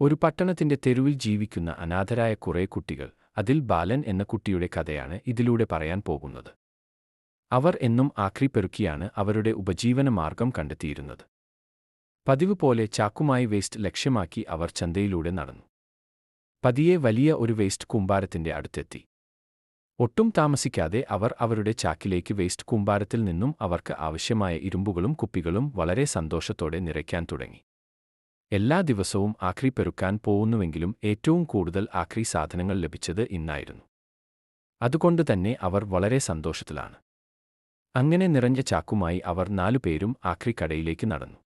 ഒരു പട്ടണത്തിന്റെ തെരുവിൽ ജീവിക്കുന്ന അനാഥരായ കുറേ കുട്ടികൾ അതിൽ ബാലൻ എന്ന കുട്ടിയുടെ കഥയാണ് ഇതിലൂടെ പറയാൻ പോകുന്നത്. അവർ എന്നും ആക്രി പെറുക്കിയാണ് അവരുടെ ഉപജീവന മാർഗം കണ്ടെത്തിയിരുന്നത്. പതിവ് പോലെ ചാക്കുമായി വേസ്റ്റ് ലക്ഷ്യമാക്കി അവർ ചന്തയിലൂടെ നടന്നു. പതിയെ വലിയ ഒരു വേസ്റ്റ് കൂമ്പാരത്തിന്റെ അടുത്തെത്തി. ഒട്ടും താമസിക്കാതെ അവർ അവരുടെ ചാക്കിലേക്ക് വേസ്റ്റ് കുമ്പാരത്തിൽ നിന്നും അവർക്ക് ആവശ്യമായ ഇരുമ്പുകളും കുപ്പികളും വളരെ സന്തോഷത്തോടെ നിറയ്ക്കാൻ തുടങ്ങി. എല്ലാ ദിവസവും ആക്രി പെറുക്കാൻ പോകുന്നുവെങ്കിലും ഏറ്റവും കൂടുതൽ ആക്രി സാധനങ്ങൾ ലഭിച്ചത് ഇന്നായിരുന്നു. അതുകൊണ്ട് തന്നെ അവർ വളരെ സന്തോഷത്തിലാണ്. അങ്ങനെ നിറഞ്ഞ ചാക്കുമായി അവർ നാലുപേരും ആക്രി കടയിലേക്ക് നടന്നു.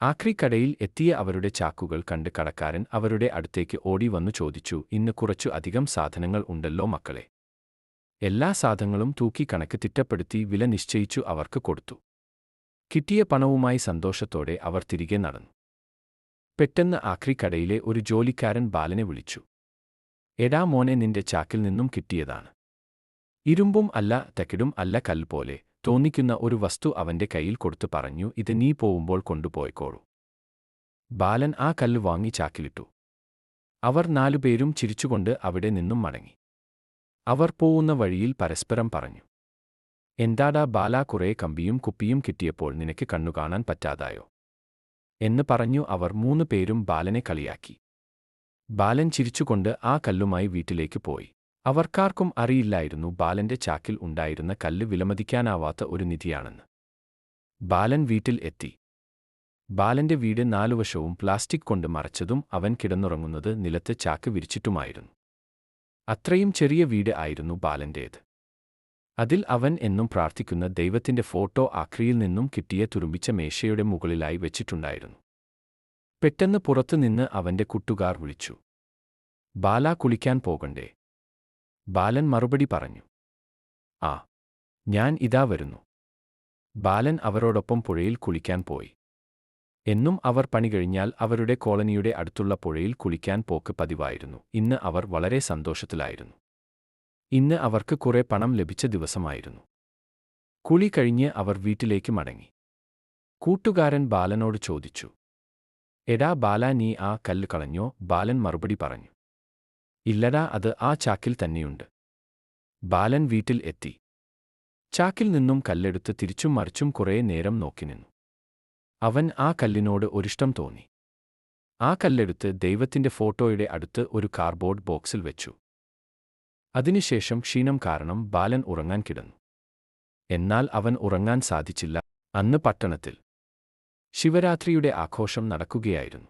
ആക്രി കടയിൽ എത്തിയ അവരുടെ ചാക്കുകൾ കണ്ട് കടക്കാരൻ അവരുടെ അടുത്തേക്ക് ഓടി വന്നു ചോദിച്ചു ഇന്ന് കുറച്ചു അധികം സാധനങ്ങൾ ഉണ്ടല്ലോ മക്കളെ. എല്ലാ സാധനങ്ങളും തൂക്കി കണക്ക് തിട്ടപ്പെടുത്തി വില നിശ്ചയിച്ചു അവർക്ക് കൊടുത്തു. കിട്ടിയ പണവുമായി സന്തോഷത്തോടെ അവർ തിരികെ നടന്നു. പെട്ടെന്ന് ആക്രി കടയിലെ ഒരു ജോലിക്കാരൻ ബാലനെ വിളിച്ചു. എടാ മോനെ നിന്റെ ചാക്കിൽ നിന്നും കിട്ടിയതാണ്. ഇരുമ്പും അല്ല തെക്കിടും അല്ല കല്ല് പോലെ തോന്നിക്കുന്ന ഒരു വസ്തു അവന്റെ കയ്യിൽ കൊടുത്തു പറഞ്ഞു ഇത് നീ പോവുമ്പോൾ കൊണ്ടുപോയിക്കോളൂ ബാലൻ ആ കല്ല് വാങ്ങി ചാക്കിലിട്ടു. അവർ നാലുപേരും ചിരിച്ചുകൊണ്ട് അവിടെ നിന്നും മടങ്ങി. അവർ പോവുന്ന വഴിയിൽ പരസ്പരം പറഞ്ഞു എന്താടാ ബാലാ കുറേ കമ്പിയും കുപ്പിയും കിട്ടിയപ്പോൾ നിനക്ക് കണ്ണുകാണാൻ പറ്റാതായോ? എന്ന് പറഞ്ഞു അവർ മൂന്ന് പേരും ബാലനെ കളിയാക്കി. ബാലൻ ചിരിച്ചുകൊണ്ട് ആ കല്ലുമായി വീട്ടിലേക്ക് പോയി. അവർക്കാർക്കും അറിയില്ലായിരുന്നു ബാലന്റെ ചാക്കിൽ ഉണ്ടായിരുന്ന കല്ല് വിലമതിക്കാനാവാത്ത ഒരു നിധിയാണെന്ന്. ബാലൻ വീട്ടിൽ എത്തി. ബാലന്റെ വീട് നാലുവശവും പ്ലാസ്റ്റിക് കൊണ്ട് മറച്ചതും അവൻ കിടന്നുറങ്ങുന്നത് നിലത്ത് ചാക്ക് വിരിച്ചിട്ടുമായിരുന്നു. അത്രയും ചെറിയ വീട് ആയിരുന്നു ബാലന്റേത്. അതിൽ അവൻ എന്നും പ്രാർത്ഥിക്കുന്ന ദൈവത്തിന്റെ ഫോട്ടോ ആക്രിയിൽ നിന്നും കിട്ടിയ തുരുമ്പിച്ച മേശയുടെ മുകളിലായി വെച്ചിട്ടുണ്ടായിരുന്നു. പെട്ടെന്ന് പുറത്തുനിന്ന് അവന്റെ കുട്ടുകാർ വിളിച്ചു. ബാല കുളിക്കാൻ പോകണ്ടേ? ബാലൻ മറുപടി പറഞ്ഞു. ആ ഞാൻ ഇതാ വരുന്നു. ബാലൻ അവരോടൊപ്പം പുഴയിൽ കുളിക്കാൻ പോയി. എന്നും അവർ പണി കഴിഞ്ഞാൽ അവരുടെ കോളനിയുടെ അടുത്തുള്ള പുഴയിൽ കുളിക്കാൻ പോക്ക് പതിവായിരുന്നു. ഇന്ന് അവർ വളരെ സന്തോഷത്തിലായിരുന്നു. ഇന്ന് അവർക്ക് കുറെ പണം ലഭിച്ച ദിവസമായിരുന്നു. കുളി കഴിഞ്ഞ് അവർ വീട്ടിലേക്ക് മടങ്ങി. കൂട്ടുകാരൻ ബാലനോട് ചോദിച്ചു. എടാ ബാല നീ ആ കല്ല് കളഞ്ഞോ? ബാലൻ മറുപടി പറഞ്ഞു. ഇല്ലടാ അത് ആ ചാക്കിൽ തന്നെയുണ്ട്. ബാലൻ വീട്ടിൽ എത്തി. ചാക്കിൽ നിന്നും കല്ലെടുത്ത് തിരിച്ചും മറിച്ചും കുറേ നേരം നോക്കി നിന്നു. അവൻ ആ കല്ലിനോട് ഒരിഷ്ടം തോന്നി. ആ കല്ലെടുത്ത് ദൈവത്തിന്റെ ഫോട്ടോയുടെ അടുത്ത് ഒരു കാർബോർഡ് ബോക്സിൽ വെച്ചു. അതിനുശേഷം ക്ഷീണം കാരണം ബാലൻ ഉറങ്ങാൻ കിടന്നു. എന്നാൽ അവൻ ഉറങ്ങാൻ സാധിച്ചില്ല. അന്ന് പട്ടണത്തിൽ ശിവരാത്രിയുടെ ആഘോഷം നടക്കുകയായിരുന്നു.